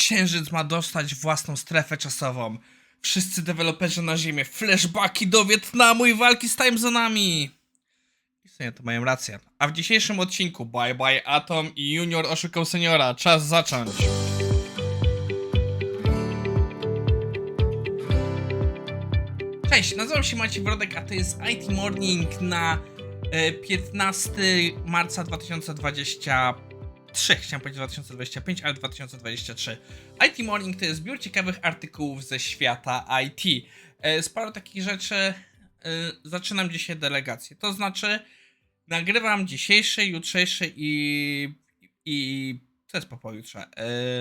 Księżyc ma dostać własną strefę czasową. Wszyscy deweloperzy na ziemię, flashbacki do Wietnamu i walki z timezonami. I w sumie to mają rację. A w dzisiejszym odcinku Bye Bye Atom i Junior oszukał seniora. Czas zacząć. Cześć, nazywam się Maciej Brodek, a to jest IT Morning na e, 15 marca 2023. Chciałem powiedzieć 2025, ale 2023. IT Morning to jest zbiór ciekawych artykułów ze świata IT. E, Z paru takich rzeczy e, zaczynam dzisiaj delegację. To znaczy, nagrywam dzisiejszy, jutrzejszy i. i. co jest po pojutrze?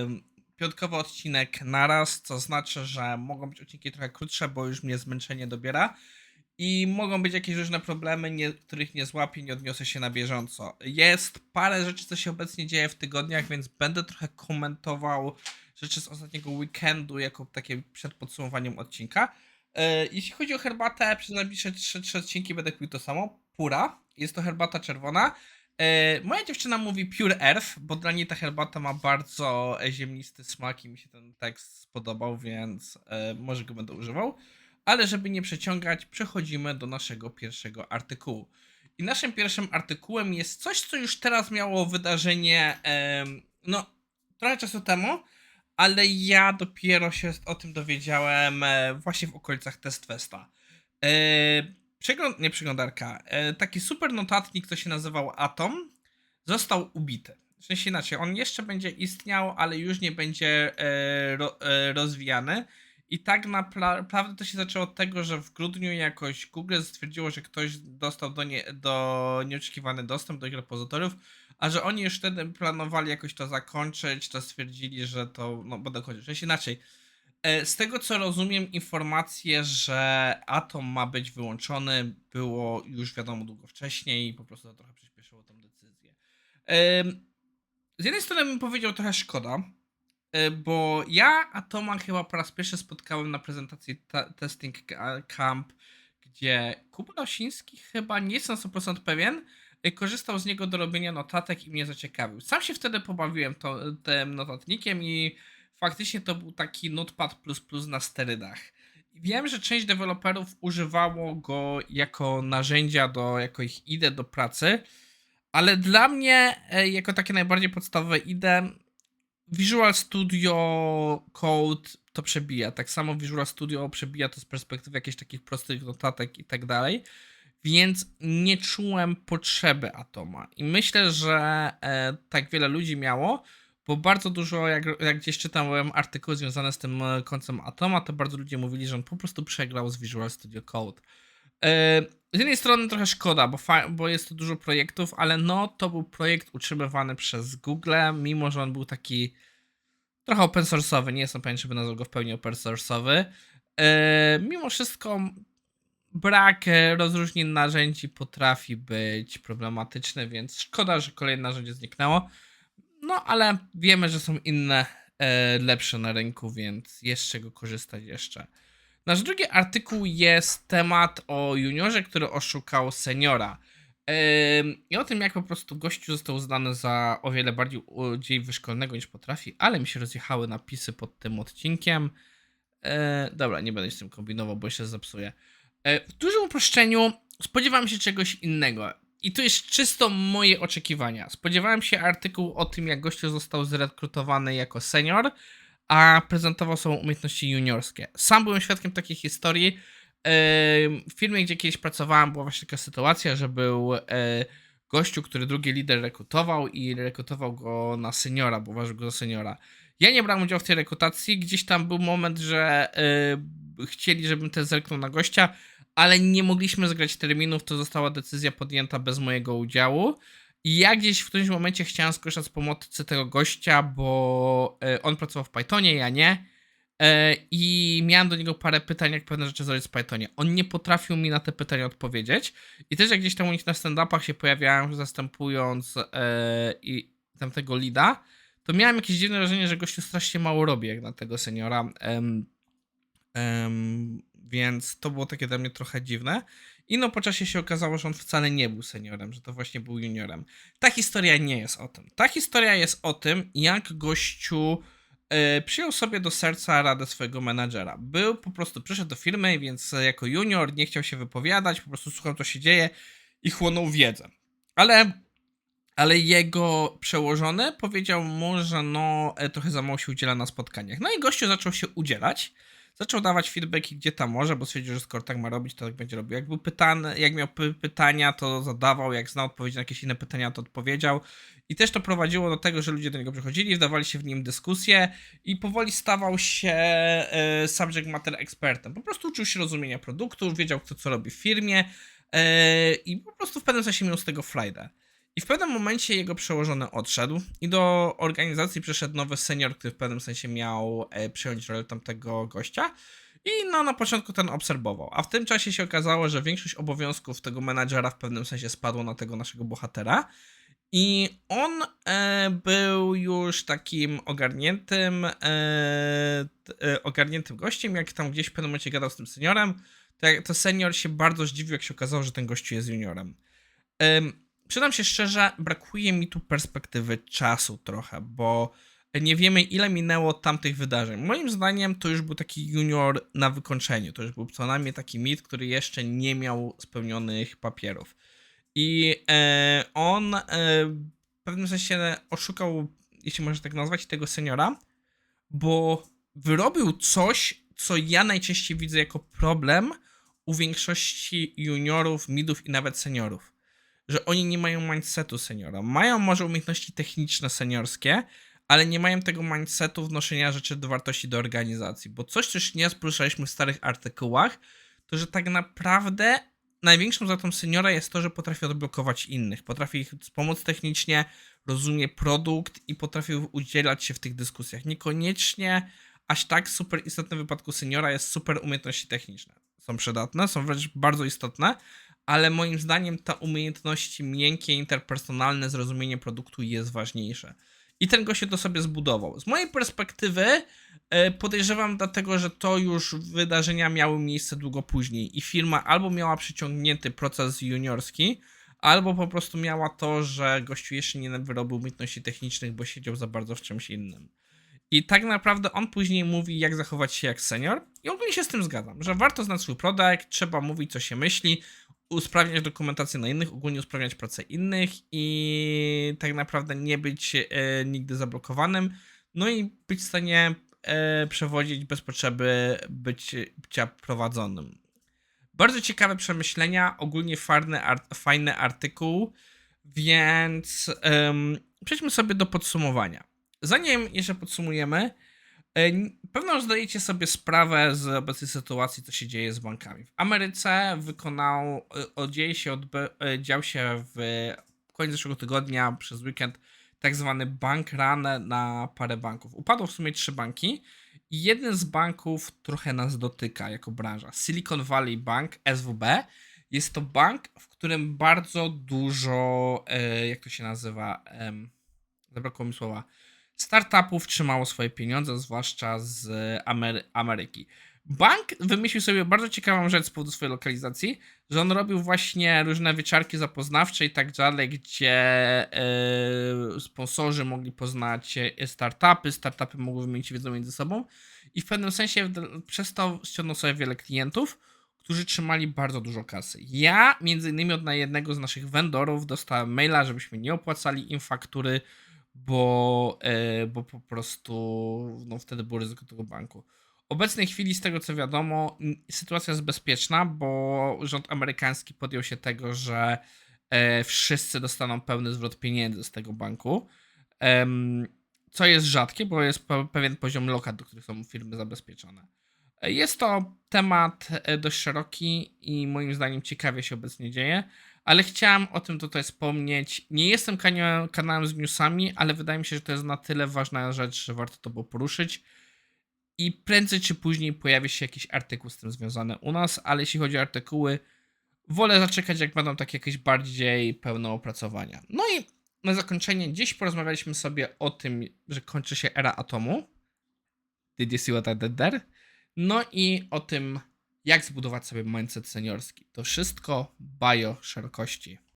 Ym, piątkowy odcinek naraz, co znaczy, że mogą być odcinki trochę krótsze, bo już mnie zmęczenie dobiera. I mogą być jakieś różne problemy, nie, których nie złapię, nie odniosę się na bieżąco. Jest parę rzeczy, co się obecnie dzieje w tygodniach, więc będę trochę komentował rzeczy z ostatniego weekendu, jako takie przed podsumowaniem odcinka. E, Jeśli chodzi o herbatę, przez najbliższe trzy, trzy odcinki będę pił to samo. Pura. Jest to herbata czerwona. E, Moja dziewczyna mówi Pure Earth, bo dla niej ta herbata ma bardzo ziemnisty smak i mi się ten tekst spodobał, więc e, może go będę używał. Ale żeby nie przeciągać, przechodzimy do naszego pierwszego artykułu. I naszym pierwszym artykułem jest coś, co już teraz miało wydarzenie, no, trochę czasu temu, ale ja dopiero się o tym dowiedziałem e, właśnie w okolicach TestFesta. E, przegląd, nie przeglądarka, e, taki super notatnik, co się nazywał Atom, został ubity. W sensie inaczej, on jeszcze będzie istniał, ale już nie będzie ro, rozwijany. I tak naprawdę to się zaczęło od tego, że w grudniu jakoś Google stwierdziło, że ktoś dostał do, nie, do nieoczekiwany dostęp do ich repozytoriów, a że oni już wtedy planowali jakoś to zakończyć, to stwierdzili, że to, no będę kończyć. Więc inaczej, e, z tego co rozumiem, informacje, że Atom ma być wyłączony, było już wiadomo długo wcześniej i po prostu to trochę przyspieszyło tą decyzję. Z jednej strony bym powiedział trochę szkoda, bo ja Atoma chyba po raz pierwszy spotkałem na prezentacji ta- Testing Ca- Camp, gdzie Kuba Osiński chyba, nie jestem 100% pewien, e, korzystał z niego do robienia notatek i mnie zaciekawił. Sam się wtedy pobawiłem to, tym notatnikiem i faktycznie to był taki Notepad++ na sterydach. Wiem, że część deweloperów używało go jako narzędzia do, jako ich IDE do pracy, ale dla mnie, e, jako takie najbardziej podstawowe IDE, Visual Studio Code to przebija. Tak samo Visual Studio przebija to z perspektywy jakichś takich prostych notatek i tak dalej. Więc nie czułem potrzeby Atoma. I myślę, że e, tak wiele ludzi miało, bo bardzo dużo, jak, jak gdzieś czytałem artykuły związane z tym końcem Atoma, to bardzo ludzie mówili, że on po prostu przegrał z Visual Studio Code. E, z jednej strony trochę szkoda, bo, bo jest to dużo projektów, ale no to był projekt utrzymywany przez Google, mimo że on był taki trochę open source'owy, nie jestem pewien, czy by nazwał go w pełni open source'owy. E, mimo wszystko brak rozróżnień narzędzi potrafi być problematyczny, więc szkoda, że kolejne narzędzie zniknęło. No ale wiemy, że są inne e, lepsze na rynku, więc jest z czego korzystać jeszcze. Nasz drugi artykuł jest temat o juniorze, który oszukał seniora. I o tym, jak po prostu gościu został uznany za o wiele bardziej dzień wyszkolnego niż potrafi, ale mi się rozjechały napisy pod tym odcinkiem. E, dobra, nie będę się z tym kombinował, bo się zepsuję. E, w dużym uproszczeniu spodziewałem się czegoś innego. I to jest czysto moje oczekiwania. Spodziewałem się artykuł o tym, jak gościu został zrekrutowany jako senior, a prezentował swoje umiejętności juniorskie. Sam byłem świadkiem takiej historii. W firmie, gdzie kiedyś pracowałem, była właśnie taka sytuacja, że był e, gościu, który drugi lider rekrutował i rekrutował go na seniora, bo uważał go za seniora. Ja nie brałem udziału w tej rekrutacji. Gdzieś tam był moment, że e, chcieli, żebym też zerknął na gościa, ale nie mogliśmy zgrać terminów. To została decyzja podjęta bez mojego udziału. I ja gdzieś w którymś momencie chciałem skorzystać z pomocy tego gościa, bo e, on pracował w Pythonie, ja nie. E, I miałem do niego parę pytań, jak pewne rzeczy zrobić w Pythonie. On nie potrafił mi na te pytania odpowiedzieć. I też jak gdzieś tam u nich na stand-upach się pojawiałem, zastępując e, i tamtego lida, to miałem jakieś dziwne wrażenie, że gościu strasznie mało robi jak na tego seniora. Em, em, więc to było takie dla mnie trochę dziwne. I no po czasie się okazało, że on wcale nie był seniorem, że to właśnie był juniorem. Ta historia nie jest o tym. Ta historia jest o tym, jak gościu e, przyjął sobie do serca radę swojego menadżera. Był po prostu, przyszedł do firmy, więc jako junior nie chciał się wypowiadać, po prostu słuchał, co się dzieje i chłonął wiedzę. Ale, ale jego przełożony powiedział mu, że no, e, trochę za mało się udziela na spotkaniach. No i gościu zaczął się udzielać. Zaczął dawać feedbacki gdzie tam może, bo stwierdził, że skoro tak ma robić, to tak będzie robił. Jak był pytany, jak miał py pytania, to zadawał, jak znał odpowiedzi na jakieś inne pytania, to odpowiedział. I też to prowadziło do tego, że ludzie do niego przychodzili, wdawali się w nim dyskusje i powoli stawał się e, subject matter expertem. Po prostu uczył się rozumienia produktu, wiedział kto co robi w firmie e, i po prostu w pewnym sensie miał z tego frajdę. I w pewnym momencie jego przełożony odszedł i do organizacji przyszedł nowy senior, który w pewnym sensie miał e, przejąć rolę tamtego gościa. I no, na początku ten obserwował. A w tym czasie się okazało, że większość obowiązków tego menadżera w pewnym sensie spadło na tego naszego bohatera. I on e, był już takim ogarniętym, e, e, ogarniętym gościem, jak tam gdzieś w pewnym momencie gadał z tym seniorem, to, to senior się bardzo zdziwił, jak się okazało, że ten gościu jest juniorem. Ym, Przyznam się szczerze, brakuje mi tu perspektywy czasu trochę, bo nie wiemy ile minęło tamtych wydarzeń. Moim zdaniem to już był taki junior na wykończeniu. To już był co najmniej taki mit, który jeszcze nie miał spełnionych papierów. I e, on e, w pewnym sensie oszukał, jeśli można tak nazwać, tego seniora, bo wyrobił coś, co ja najczęściej widzę jako problem u większości juniorów, midów i nawet seniorów że oni nie mają mindsetu seniora. Mają może umiejętności techniczne seniorskie, ale nie mają tego mindsetu wnoszenia rzeczy do wartości do organizacji. Bo coś, co już nie poruszaliśmy w starych artykułach, to że tak naprawdę największą zatą seniora jest to, że potrafi odblokować innych, potrafi ich wspomóc technicznie, rozumie produkt i potrafi udzielać się w tych dyskusjach. Niekoniecznie aż tak super istotne w wypadku seniora jest super umiejętności techniczne. Są przydatne, są wręcz bardzo istotne, ale moim zdaniem ta umiejętności miękkie, interpersonalne, zrozumienie produktu jest ważniejsze. I ten gość się to sobie zbudował. Z mojej perspektywy e, podejrzewam dlatego, że to już wydarzenia miały miejsce długo później i firma albo miała przyciągnięty proces juniorski, albo po prostu miała to, że gościu jeszcze nie wyrobił umiejętności technicznych, bo siedział za bardzo w czymś innym. I tak naprawdę on później mówi, jak zachować się jak senior. I ogólnie się z tym zgadzam, że warto znać swój produkt, trzeba mówić, co się myśli, usprawniać dokumentację na innych, ogólnie usprawniać pracę innych i tak naprawdę nie być e, nigdy zablokowanym, no i być w stanie e, przewodzić bez potrzeby być, bycia prowadzonym. Bardzo ciekawe przemyślenia, ogólnie fajny, art, fajny artykuł, więc przejdźmy sobie do podsumowania. Zanim jeszcze podsumujemy, E, Pewno zdajecie sobie sprawę z obecnej sytuacji, co się dzieje z bankami. W Ameryce wykonał, e, dzieje się, odby, dział się w koniec zeszłego tygodnia przez weekend tak zwany bank run na parę banków. Upadło w sumie trzy banki i jeden z banków trochę nas dotyka jako branża. Silicon Valley Bank, SWB, jest to bank, w którym bardzo dużo, jak to się nazywa, zabrakło mi słowa, startupów trzymało swoje pieniądze, zwłaszcza z Amery Ameryki. Bank wymyślił sobie bardzo ciekawą rzecz z powodu swojej lokalizacji, że on robił właśnie różne wieczarki zapoznawcze i tak dalej, gdzie yy, sponsorzy mogli poznać startupy, startupy mogły wymienić wiedzę między sobą i w pewnym sensie przez to ściągnął sobie wiele klientów, którzy trzymali bardzo dużo kasy. Ja między innymi od jednego z naszych vendorów dostałem maila, żebyśmy nie opłacali im faktury, bo, e, bo po prostu no, wtedy było ryzyko tego banku. W obecnej chwili, z tego co wiadomo, sytuacja jest bezpieczna, bo rząd amerykański podjął się tego, że e, wszyscy dostaną pełny zwrot pieniędzy z tego banku. Co jest rzadkie, bo jest pewien poziom lokat, do których są firmy zabezpieczone. E, jest to temat dość szeroki i moim zdaniem ciekawie się obecnie dzieje ale chciałem o tym tutaj wspomnieć. Nie jestem kanałem z newsami, ale wydaje mi się, że to jest na tyle ważna rzecz, że warto to było poruszyć. I prędzej czy później pojawi się jakiś artykuł z tym związany u nas, ale jeśli chodzi o artykuły, wolę zaczekać, jak będą takie jakieś bardziej pełne opracowania. No i na zakończenie, dziś porozmawialiśmy sobie o tym, że kończy się era atomu. Did you see what I did there? No i o tym, jak zbudować sobie mindset seniorski. To wszystko bio szerokości.